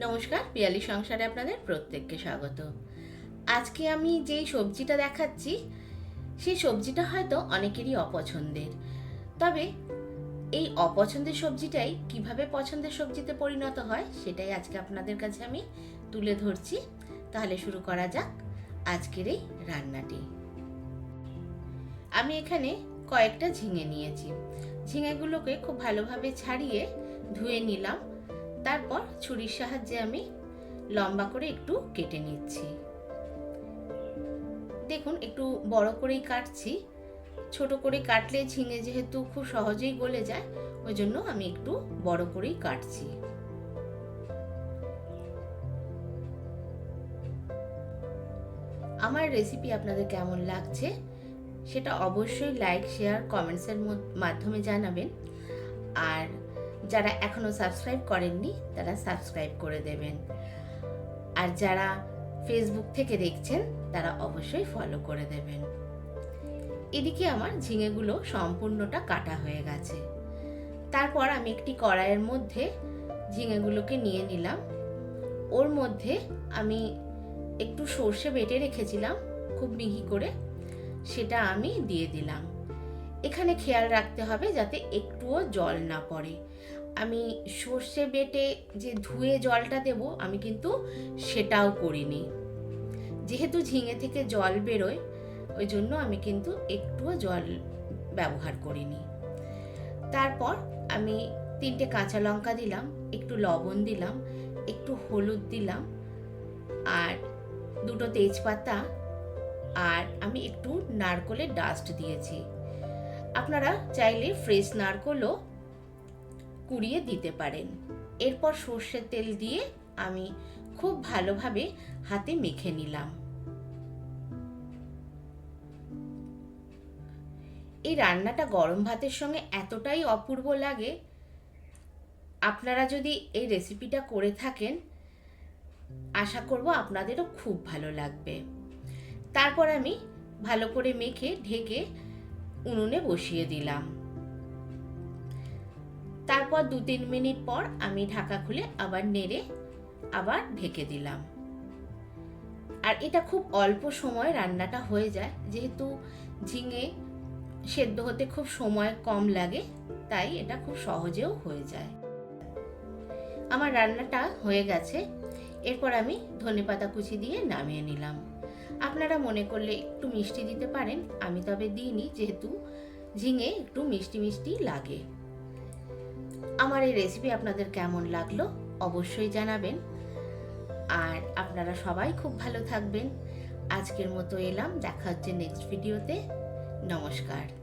নমস্কার পিয়ালি সংসারে আপনাদের প্রত্যেককে স্বাগত। আজকে আমি যেই সবজিটা দেখাচ্ছি, সেই সবজিটা হয়তো অনেকেরই অপছন্দের। তবে এই অপছন্দের সবজিটাই কীভাবে পছন্দের সবজিতে পরিণত হয়, সেটাই আজকে আপনাদের কাছে আমি তুলে ধরছি। তাহলে শুরু করা যাক আজকের এই রান্নাটি। আমি এখানে কয়েকটা ঝিঙে নিয়েছি। ঝিঙেগুলোকে খুব ভালোভাবে ছাড়িয়ে ধুয়ে নিলাম। তারপর ছুরির সাহায্যে আমি লম্বা করে একটু কেটে নিচ্ছি। দেখুন, একটু বড় করেই কাটছি। ছোট করে কাটলে ঝিঙে যেহেতু খুব সহজেই গলে যায়, ওই জন্য আমি একটু বড় করেই কাটছি। আমার রেসিপি আপনাদের কেমন লাগছে? সেটা অবশ্যই লাইক শেয়ার কমেন্টসের মাধ্যমে জানাবেন। আর যারা এখনও সাবস্ক্রাইব করেননি, তারা সাবস্ক্রাইব করে দেবেন। আর যারা ফেসবুক থেকে দেখছেন, তারা অবশ্যই ফলো করে দেবেন। এদিকে আমার ঝিঙেগুলো সম্পূর্ণটা কাটা হয়ে গেছে। তারপর আমি একটি কড়াইয়ের মধ্যে ঝিঙেগুলোকে নিয়ে নিলাম। ওর মধ্যে আমি একটু সর্ষে বেটে রেখেছিলাম, খুব মিহি করে। সেটা আমি দিয়ে দিলাম। এখানে খেয়াল রাখতে হবে যাতে একটুও জল না পড়ে। আমি সর্ষে বেটে যে ধুয়ে জলটা দেব, আমি কিন্তু সেটাও করিনি। যেহেতু ঝিঙে থেকে জল বেরোয়, ওই জন্য আমি কিন্তু একটুও জল ব্যবহার করিনি। তারপর আমি তিনটে কাঁচা লঙ্কা দিলাম, একটু লবণ দিলাম, একটু হলুদ দিলাম, আর দুটো তেজপাতা, আর আমি একটু নারকলের ডাস্ট দিয়েছি। আপনারা চাইলে ফ্রেশ নারকলও কুড়িয়ে দিতে পারেন। এরপর সর্ষের তেল দিয়ে আমি খুব ভালোভাবে হাতে মেখে নিলাম। এই রান্নাটা গরম ভাতের সঙ্গে এতটাই অপূর্ব লাগে। আপনারা যদি এই রেসিপিটা করে থাকেন, আশা করব আপনাদেরও খুব ভালো লাগবে। তারপর আমি ভালো করে মেখে, ঢেকে উনুনে বসিয়ে দিলাম। তারপর দু তিন মিনিট পর আমি ঢাকা খুলে আবার নেড়ে আবার ঢেকে দিলাম। আর এটা খুব অল্প সময় রান্নাটা হয়ে যায়, যেহেতু ঝিঙে সেদ্ধ হতে খুব সময় কম লাগে, তাই এটা খুব সহজেও হয়ে যায়। আমার রান্নাটা হয়ে গেছে, এরপর আমি ধনেপাতা কুচি দিয়ে নামিয়ে নিলাম। আপনারা মনে করলে একটু মিষ্টি দিতে পারেন, আমি তবে দিইনি, যেহেতু ঝিঙে একটু মিষ্টি মিষ্টি লাগে। আমার এই রেসিপি আপনাদের কেমন লাগল অবশ্যই জানাবেন। আর আপনারা সবাই খুব ভালো থাকবেন। আজকের মতো এলাম, দেখা হচ্ছে নেক্সট ভিডিওতে নমস্কার।